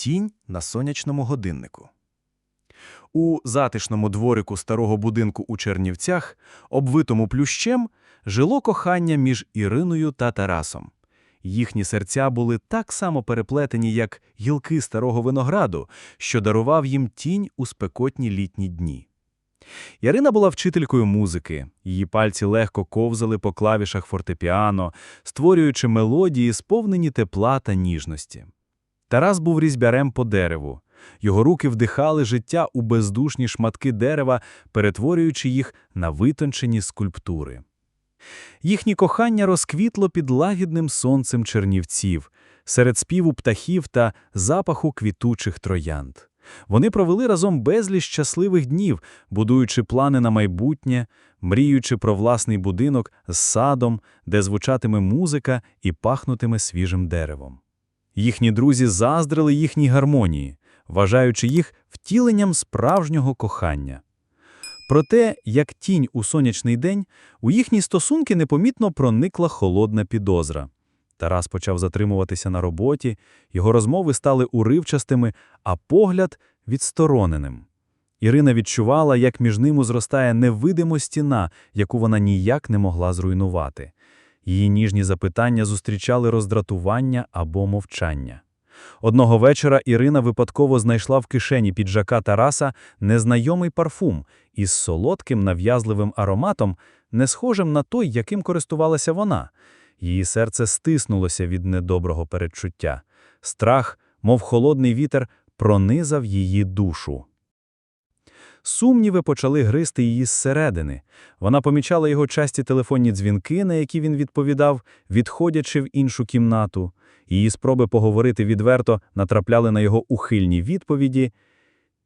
Тінь на сонячному годиннику. У затишному дворику старого будинку у Чернівцях, обвитому плющем, жило кохання між Іриною та Тарасом. Їхні серця були так само переплетені, як гілки старого винограду, що дарував їм тінь у спекотні літні дні. Ірина була вчителькою музики, її пальці легко ковзали по клавішах фортепіано, створюючи мелодії, сповнені тепла та ніжності. Тарас був різьбярем по дереву. Його руки вдихали життя у бездушні шматки дерева, перетворюючи їх на витончені скульптури. Їхнє кохання розквітло під лагідним сонцем чернівців, серед співу птахів та запаху квітучих троянд. Вони провели разом безліч щасливих днів, будуючи плани на майбутнє, мріючи про власний будинок з садом, де звучатиме музика і пахнутиме свіжим деревом. Їхні друзі заздрили їхній гармонії, вважаючи їх втіленням справжнього кохання. Проте, як тінь у сонячний день, у їхні стосунки непомітно проникла холодна підозра. Тарас почав затримуватися на роботі, його розмови стали уривчастими, а погляд – відстороненим. Ірина відчувала, як між ними зростає невидима стіна, яку вона ніяк не могла зруйнувати. Її ніжні запитання зустрічали роздратування або мовчання. Одного вечора Ірина випадково знайшла в кишені піджака Тараса незнайомий парфум із солодким нав'язливим ароматом, не схожим на той, яким користувалася вона. Її серце стиснулося від недоброго передчуття. Страх, мов холодний вітер, пронизав її душу. Сумніви почали гризти її зсередини. Вона помічала його часті телефонні дзвінки, на які він відповідав, відходячи в іншу кімнату. Її спроби поговорити відверто натрапляли на його ухильні відповіді.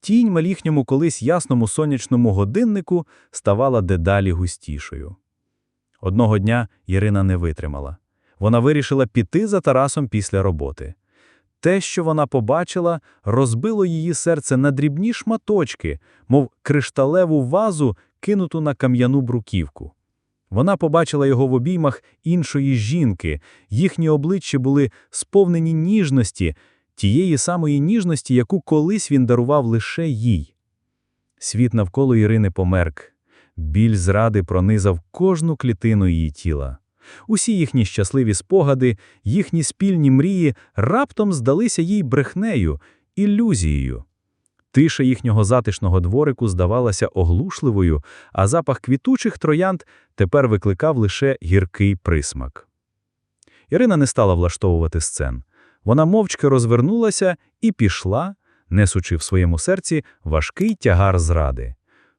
Тінь маліхньому колись ясному сонячному годиннику ставала дедалі густішою. Одного дня Ірина не витримала. Вона вирішила піти за Тарасом після роботи. Те, що вона побачила, розбило її серце на дрібні шматочки, мов кришталеву вазу, кинуту на кам'яну бруківку. Вона побачила його в обіймах іншої жінки, їхні обличчя були сповнені ніжності, тієї самої ніжності, яку колись він дарував лише їй. Світ навколо Ірини померк. Біль зради пронизав кожну клітину її тіла. Усі їхні щасливі спогади, їхні спільні мрії раптом здалися їй брехнею, ілюзією. Тиша їхнього затишного дворику здавалася оглушливою, а запах квітучих троянд тепер викликав лише гіркий присмак. Ірина не стала влаштовувати сцен. Вона мовчки розвернулася і пішла, несучи в своєму серці важкий тягар зради.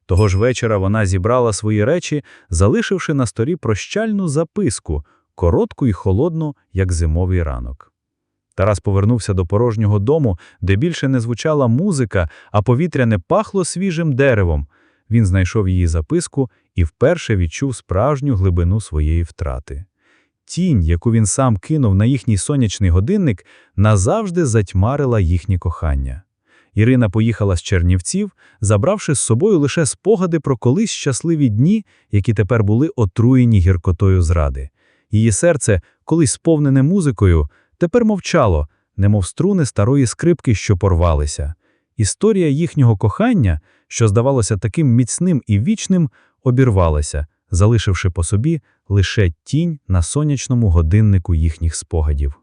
Того ж вечора вона зібрала свої речі, залишивши на столі прощальну записку, коротку і холодну, як зимовий ранок. Тарас повернувся до порожнього дому, де більше не звучала музика, а повітря не пахло свіжим деревом. Він знайшов її записку і вперше відчув справжню глибину своєї втрати. Тінь, яку він сам кинув на їхній сонячний годинник, назавжди затьмарила їхнє кохання. Ірина поїхала з Чернівців, забравши з собою лише спогади про колись щасливі дні, які тепер були отруєні гіркотою зради. Її серце, колись сповнене музикою, тепер мовчало, немов струни старої скрипки, що порвалися. Історія їхнього кохання, що здавалося таким міцним і вічним, обірвалася, залишивши по собі лише тінь на сонячному годиннику їхніх спогадів.